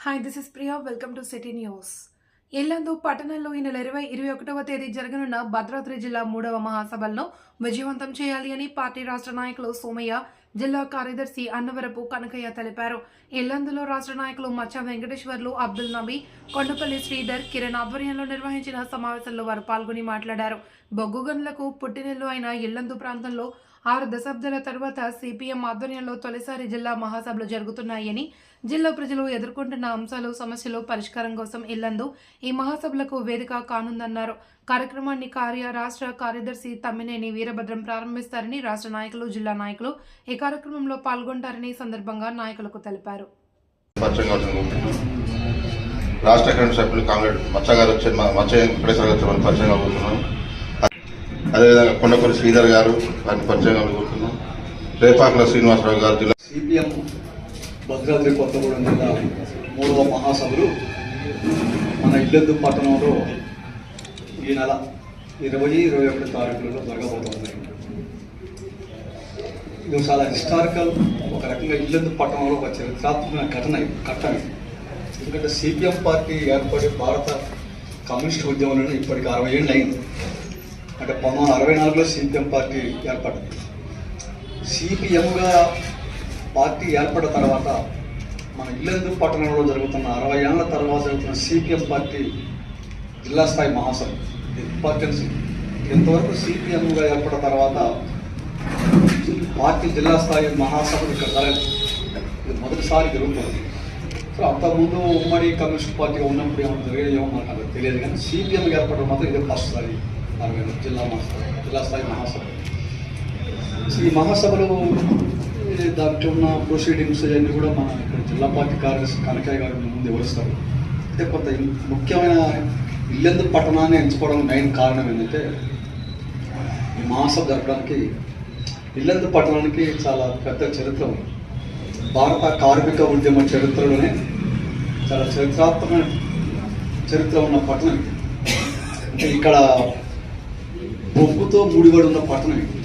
Hi this is Priya welcome to city news Yellandu పట్టణంలో ఈ నెల ఇరవై ఇరవై ఒకటవ తేదీ జరగనున్న భద్రాద్రి జిల్లా మూడవ మహాసభలను విజయవంతం చేయాలి అని పార్టీ రాష్ట్ర నాయకులు సోమయ్య జిల్లా కార్యదర్శి అన్నవరపు కనకయ్య తెలిపారు. ఇల్లందులో రాష్ట్ర నాయకులు మచ్చ వెంకటేశ్వర్లు అబ్దుల్ నబీ కొండపల్లి శ్రీధర్ కిరణ్ ఆధ్వర్యంలో నిర్వహించిన సమావేశంలో వారు పాల్గొని మాట్లాడారు. బొగ్గుగన్లకు పుట్టినెల్లు అయిన ఇల్లందు ప్రాంతంలో ఆరు దశాబ్దాల తర్వాత సిపిఎం ఆధ్వర్యంలో తొలిసారి జిల్లా మహాసభలు జరుగుతున్నాయని జిల్లా ప్రజలు ఎదుర్కొంటున్న అంశాలు సమస్యలు పరిష్కారం కోసం ఇల్లందు ఈ మహాసభలకు వేదిక కానుందన్నారు. కార్యక్రమాన్ని కార్య రాష్ట్ర కార్యదర్శి తమ్మినేని వీరభద్రం ప్రారంభిస్తారని రాష్ట్ర నాయకులు జిల్లా నాయకులు ఈ కార్యక్రమంలో పాల్గొంటారని సందర్భంగా నాయకులకు తెలిపారు. రాష్ట్ర కమిటీ సభ్యులు కాంగ్రెస్ మచ్చగారు వచ్చి మచ్చ వెంకటేశ్వర వచ్చి మనం పరిచయం కాబోతున్నాం అదేవిధంగా కొండపల్లి శ్రీధర్ గారు వారిని పరిచయం కోరుతున్నాం రేపాకుల శ్రీనివాసరావు గారు జిల్లా సిపిఎం భద్రాద్రి కొత్తగూడెం జిల్లా మూడవ మహాసభలు మన ఇల్లెద్దు పట్టణంలో ఈ నెల ఇరవై ఇరవై ఒకటి తారీఖులలో జరగబోతున్నాయి ఇది చాలా హిస్టారికల్ ఒక రకంగా ఇల్లెద్దు పట్టణంలో ఒక చరిత్రాత్మక ఘటన ఇది, ఘట్టన ఎందుకంటే సిపిఎం పార్టీ ఏర్పడి భారత కమ్యూనిస్ట్ ఉద్యమంలో ఇప్పటికి అరవై ఏళ్ళు అయింది. అంటే పంతొమ్మిది వందల అరవై నాలుగులో సిపిఎం పార్టీ ఏర్పడింది. సిపిఎంగా పార్టీ ఏర్పడిన తర్వాత మన ఇల్లెందు పట్టణంలో జరుగుతున్న అరవై ఏళ్ళ తర్వాత జరుగుతున్న సిపిఎం పార్టీ జిల్లా స్థాయి మహాసభ. ఇంపార్టెన్స్ ఇంతవరకు సిపిఎంగా ఏర్పడిన తర్వాత పార్టీ జిల్లా స్థాయి మహాసభలు ఇక్కడ జరగదు ఇది మొదటిసారి జరుగుతుంది. సో అంతకుముందు ఉమ్మడి కమ్యూనిస్ట్ పార్టీ ఉన్నప్పుడు ఏమైనా జరిగేది ఏమో నాకు అంత తెలియదు కానీ సిపిఎం ఏర్పడడం మాత్రం ఇదే ఫస్ట్ సారి. అరవై ఏళ్ళు జిల్లా మహాసభ జిల్లా స్థాయి మహాసభ. ఈ మహాసభలో ఈ దాంట్లో ఉన్న ప్రొసీడింగ్స్ అన్నీ కూడా మన ఇక్కడ జిల్లా పార్టీ కార్యదర్శి కనకయ్య గారు ముందు వివరిస్తారు. అయితే కొంత ముఖ్యమైన ఇల్లెందు పట్టణాన్ని ఎంచుకోవడం మెయిన్ కారణం ఏంటంటే ఈ మహాసభ జరపడానికి ఇల్లెందు పట్టణానికి చాలా పెద్ద చరిత్ర ఉంది. భారత కార్మిక ఉద్యమ చరిత్రలోనే చాలా చరిత్రాత్మక చరిత్ర ఉన్న పట్టణం ఇక్కడ బొగ్గుతో ముడిపడి ఉన్న పట్టణం ఇది.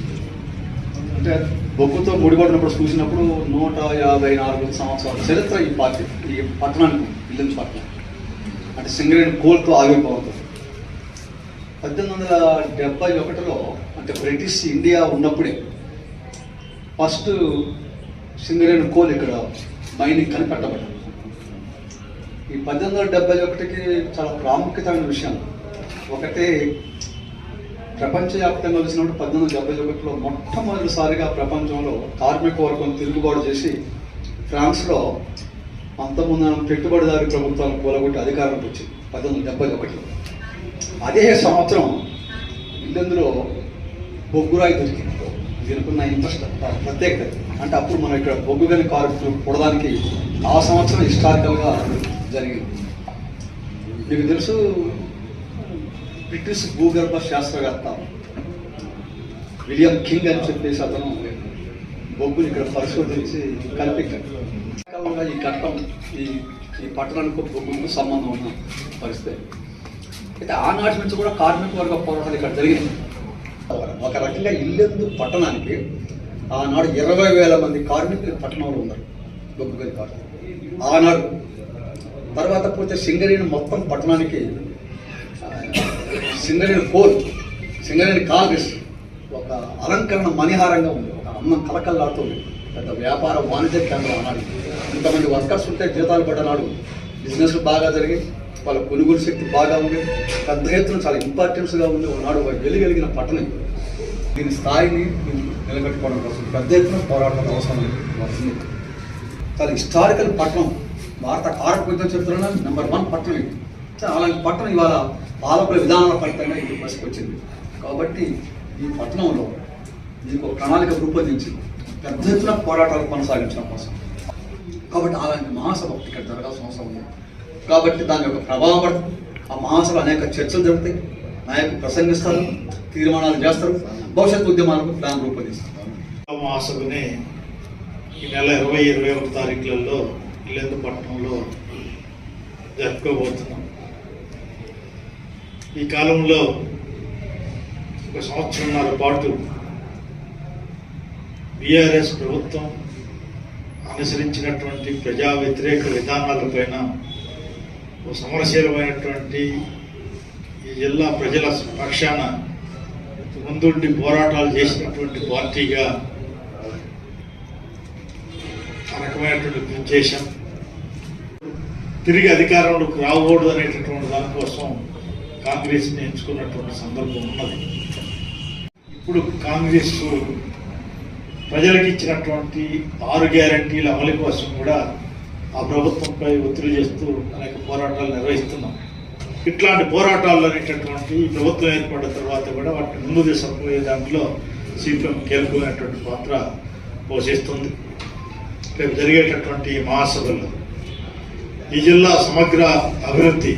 అంటే బొగ్గుతో ముడిపడినప్పుడు చూసినప్పుడు నూట యాభై నాలుగు సంవత్సరాల చరిత్ర ఈ పార్టీ ఈ పట్టణానికి ఇల్లు పట్టణం అంటే సింగరేణి కోల్తో ఆవిర్భావంతో పద్దెనిమిది వందల డెబ్బై ఒకటిలో అంటే బ్రిటిష్ ఇండియా ఉన్నప్పుడే ఫస్ట్ సింగరేణి కోల్ ఇక్కడ మైనింగ్ కనిపెట్టబడింది ఈ పద్దెనిమిది వందల డెబ్బై ఒకటికి చాలా ప్రాముఖ్యతమైన విషయం. ఒకటి ప్రపంచవ్యాప్తంగా వచ్చినప్పుడు పద్దెనిమిది డెబ్బై ఒకటిలో మొట్టమొదటిసారిగా ప్రపంచంలో కార్మిక వర్గం తిరుగుబాటు చేసి ఫ్రాన్స్లో అంతకుముందు పెట్టుబడిదారి ప్రభుత్వాలను కూలగొట్టి అధికారంలోకి వచ్చింది పద్దెనిమిది వందల డెబ్బై ఒకటిలో. అదే సంవత్సరం ఇల్లందులో బొగ్గురాయి దొరికింది. దీనికున్న ఇంట్రెస్ట్ ప్రత్యేకత. అంటే అప్పుడు మనం ఇక్కడ బొగ్గు గని కార్మికులు కూడడానికి ఆ సంవత్సరం హిస్టారికల్గా జరిగింది. మీకు తెలుసు బ్రిటిష్ భూగర్భ శాస్త్రవేత్త విలియం కింగ్ అని చెప్పేసి అతను బొగ్గుని ఇక్కడ పరిశోధించి కల్పించాడు ఈ ఘట్టం ఈ ఈ పట్టణానికి బొగ్గుకు సంబంధం ఉన్న పరిస్థితి. అయితే ఆనాటి నుంచి కూడా కార్మిక వర్గ పోరాటాలు ఇక్కడ జరిగింది ఒక రకంగా ఇల్లెందు పట్టణానికి ఆనాడు ఇరవై వేల మంది కార్మికులు పట్టణంలో ఉన్నారు. బొగ్గు గని కార్మికులు ఆనాడు తర్వాత పోతే సింగరేణి మొత్తం పట్టణానికి సింగరేణి కోల్ సింగరేణి కాంగ్రెస్ ఒక అలంకరణ మణిహారంగా ఉంది. ఒక అన్నం కలకల్లాడుతుంది పెద్ద వ్యాపార వాణిజ్య కేంద్రం అన్నాడు ఇంతమంది వర్కర్స్ ఉంటే జీతాలు పడ్డనాడు. బిజినెస్ బాగా జరిగి వాళ్ళ కొనుగోలు శక్తి బాగా ఉంది పెద్ద ఎత్తున చాలా ఇంపార్టెన్స్గా ఉంది ఒకనాడు వెలుగెలిగిన పట్టణం దీని స్థాయిని నిలబెట్టుకోవడం కోసం పెద్ద ఎత్తున పోరాటం అవసరం వస్తుంది చాలా హిస్టారికల్ పట్టణం. భారత కార్మిక చరిత్రలో నెంబర్ వన్ పట్టణం ఇది. అలాంటి పట్టణం ఇవాళ పాలకుల విధానాల ఫలితంగా ఇది వచ్చింది. కాబట్టి ఈ పట్టణంలో దీనికి ఒక ప్రణాళిక రూపొందించి పెద్ద ఎత్తున పోరాటాలు కొనసాగించడం కోసం కాబట్టి అలాంటి మహాసభ ఇక్కడ జరగాల్సిన అవసరం ఉంది కాబట్టి దాని యొక్క ప్రభావం పడుతుంది ఆ మహాసభ అనేక చర్చలు జరుగుతాయి. నాయకులు ప్రసంగిస్తారు తీర్మానాలు చేస్తారు భవిష్యత్ ఉద్యమాలకు ప్లాన్ రూపొందిస్తారు. మహాసభని ఈ నెల ఇరవై ఇరవై ఒక తారీఖులలో ఇల్లెందు పట్టణంలో జరుపుకోబోతున్నాం. ఈ కాలంలో ఒక సంవత్సరంన్నర పాటు బీఆర్ఎస్ ప్రభుత్వం అనుసరించినటువంటి ప్రజా వ్యతిరేక విధానాలపైన ఒక సమరశీలమైనటువంటి ఈ జిల్లా ప్రజల పక్షాన ముందుండి పోరాటాలు చేసినటువంటి పార్టీగా ఆ రకమైనటువంటి కృషి తిరిగి అధికారంలోకి రాకూడదు అనేటటువంటి కాంగ్రెస్ని ఎంచుకున్నటువంటి సందర్భం ఉన్నది. ఇప్పుడు కాంగ్రెస్ ప్రజలకు ఇచ్చినటువంటి ఆరు గ్యారంటీల అమలు కోసం కూడా ఆ ప్రభుత్వంపై ఒత్తిడి చేస్తూ అనేక పోరాటాలు నిర్వహిస్తున్నాం. ఇట్లాంటి పోరాటాలు అనేటటువంటి ప్రభుత్వం ఏర్పడిన తర్వాత కూడా వాటిని ముందు తీసుకుపోయే దాంట్లో సిపిఎం కీలకమైనటువంటి పాత్ర పోషిస్తుంది. రేపు జరిగేటటువంటి మహాసభల్లో ఈ జిల్లా సమగ్ర అభివృద్ధి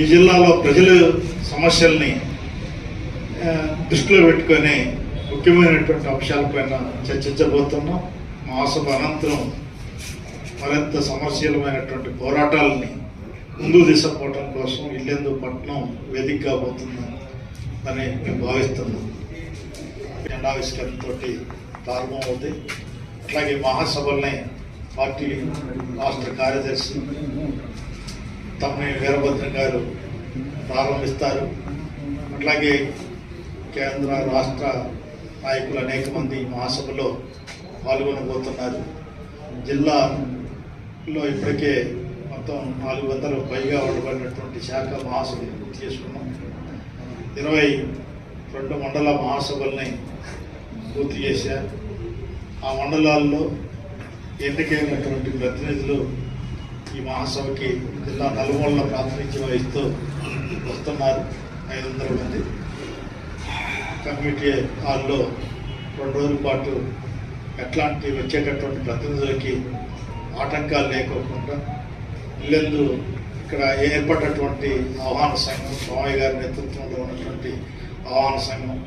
ఈ జిల్లాలో ప్రజలు సమస్యల్ని దృష్టిలో పెట్టుకొని ముఖ్యమైనటువంటి అంశాలపైన చర్చించబోతున్నాం. మహాసభ అనంతరం మరింత సమస్యలమైనటువంటి పోరాటాలని ముందు తీసుకుపోవటం కోసం ఇల్లెందు పట్టణం వేదిక కాబోతుందని అని మేము భావిస్తున్నాం. ఎండావిష్కరణతో ప్రారంభమవుతాయి అట్లాగే మహాసభల్ని పార్టీ రాష్ట్ర కార్యదర్శి తమ్మి వీరభద్రం గారు ప్రారంభిస్తారు. అట్లాగే కేంద్ర రాష్ట్ర నాయకులు అనేక మంది మహాసభలో పాల్గొనబోతున్నారు. జిల్లాలో ఇప్పటికే మొత్తం నాలుగు వందల పైగా ఉండబడినటువంటి శాఖ మహాసభలు పూర్తి చేసుకున్నాం. ఇరవై రెండు మండల మహాసభల్ని పూర్తి చేశారు. ఆ మండలాల్లో ఎన్నికైనటువంటి ప్రతినిధులు ఈ మహాసభకి జిల్లా నలుమూలల ప్రాతినిధ్యం వహిస్తూ వస్తున్నారు ఐదు వందల మంది. కమ్యూనిటీ హాల్లో రెండు రోజుల పాటు ఎట్లాంటి వచ్చేటటువంటి ప్రతినిధులకి ఆటంకాలు లేకోకుండా ఇల్లెందు ఇక్కడ ఏర్పడినటువంటి ఆహ్వాన సంఘం స్వామి గారి నేతృత్వంలో ఉన్నటువంటి ఆహ్వాన సంఘం